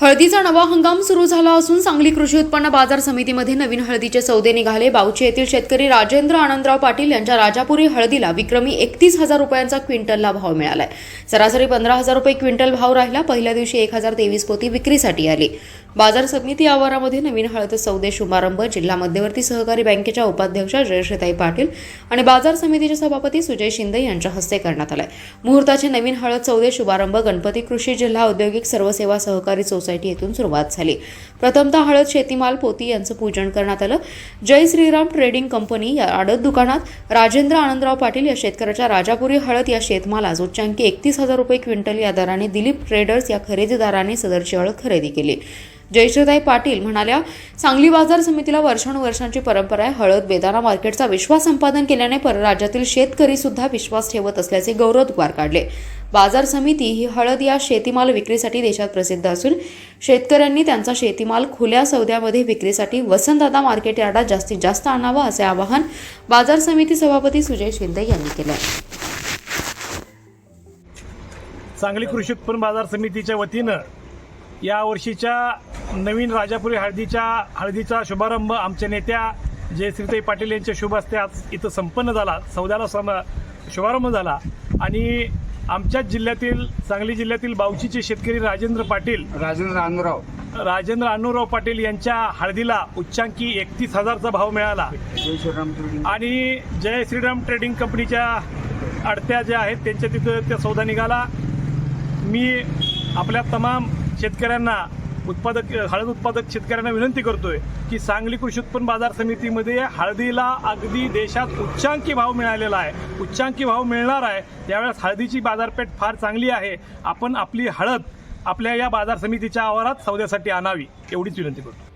हळदीचा नवा हंगाम सुरू झाला असून सांगली कृषी उत्पन्न बाजार समितीमध्ये नवीन हळदीचे सौदे निघाले. बावची येथील शेतकरी राजेंद्र आनंदराव पाटील यांच्या राजापुरी हळदीला विक्रमी एकतीस हजार रुपयांचा क्विंटलला भाव मिळालाय. सरासरी पंधरा हजार रुपये क्विंटल भाव राहिला. पहिल्या दिवशी एक हजार तेवीस पोती विक्रीसाठी आली. बाजार समिती आवारामध्ये नवीन हळद सौदे शुभारंभ जिल्हा मध्यवर्ती सहकारी बँकेच्या उपाध्यक्षा जयश्रीताई पाटील आणि बाजार समितीचे सभापती सुजय शिंदे यांच्या हस्ते करण्यात आलाय. मुहूर्ताचे नवीन हळद सौदे शुभारंभ गणपती कृषी जिल्हा औद्योगिक सर्वसेवा सहकारी सोसायटी येथून सुरुवात झाली. प्रथमतः हळद शेतीमाल पोती यांचं पूजन करण्यात आलं. जय श्रीराम ट्रेडिंग कंपनी या आडत दुकानात राजेंद्र आनंदराव पाटील या शेतकऱ्याच्या राजापुरी हळद या शेतमालास उच्चांकी एकतीस हजार रुपये क्विंटल या दराने दिलीप ट्रेडर्स या खरेदीदाराने सदरची हळद खरेदी केली. जयश्रीताई पाटील म्हणाल्या सांगली बाजार समितीला वर्षानुवर्षांची परंपरा आहे. हळद बेदाना मार्केटचा विश्वास संपादन केल्याने परराज्यातील शेतकरी सुद्धा विश्वास ठेवत असल्याचे गौरवद्वार काढले. बाजार समिती ही हळद या शेतीमाल विक्रीसाठी देशात प्रसिद्ध असून शेतकऱ्यांनी त्यांचा शेतीमाल खुल्या सौद्यामध्ये विक्रीसाठी वसंतदादा मार्केट यार्डात जास्तीत जास्त आणावा असे आवाहन बाजार समिती सभापती सुजय शिंदे यांनी केलं. सांगली कृषी उत्पन्न बाजार समितीच्या वतीनं या वर्षीच्या नवीन राजापुरी हळदीच्या हळदीचा शुभारंभ आमच्या नेत्या जयश्रीताई पाटील यांच्या शुभ हस्ते आज इथं संपन्न झाला सौद्याला सम शुभारंभ झाला. आणि आमच्याच जिल्ह्यातील सांगली जिल्ह्यातील बावचीचे शेतकरी राजेंद्र पाटील राजेंद्र आंदराव राजेंद्र अनुराव पाटील यांच्या हळदीला उच्चांकी एकतीस हजारचा भाव मिळाला. आणि जय श्रीराम ट्रेडिंग कंपनीच्या अडत्या ज्या आहेत त्यांच्या तिथं त्या सौदा निघाला. मी आपल्या तमाम शेतकऱ्यांना उत्पादक हळद उत्पादक शेतकऱ्यांना विनंती करतोय की सांगली कृषी उत्पन्न बाजार समितीमध्ये हळदीला अगदी देशात उच्चांकी भाव मिळालेला आहे. उच्चांकी भाव मिळणार आहे. त्यावेळेस हळदीची बाजारपेठ फार चांगली आहे. आपण आपली हळद आपल्या या बाजार समितीच्या आवारात सौद्यासाठी आणावी एवढीच विनंती करतो.